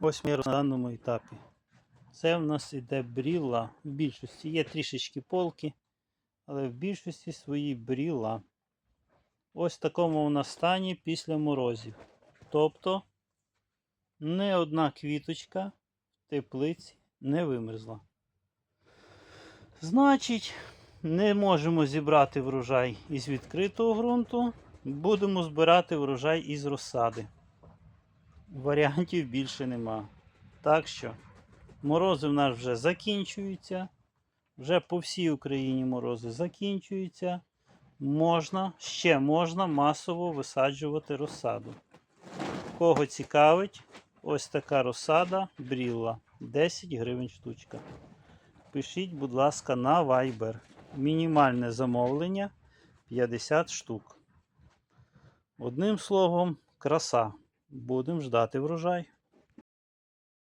Ось ми на даному етапі. Це в нас іде бріла. В більшості є трішечки полки, але в більшості своїй бріла. Ось в такому вона стані після морозів. Тобто не одна квіточка в теплиці не вимерзла. Значить, не можемо зібрати врожай із відкритого ґрунту, будемо збирати врожай із розсади. Варіантів більше нема. Так що, морози в нас вже закінчуються. Вже по всій Україні морози закінчуються. Можна, ще можна масово висаджувати розсаду. Кого цікавить, ось така розсада брілла 10 гривень штучка. Пишіть, будь ласка, на Viber. Мінімальне замовлення 50 штук. Одним словом, краса. Будемо ждати врожай.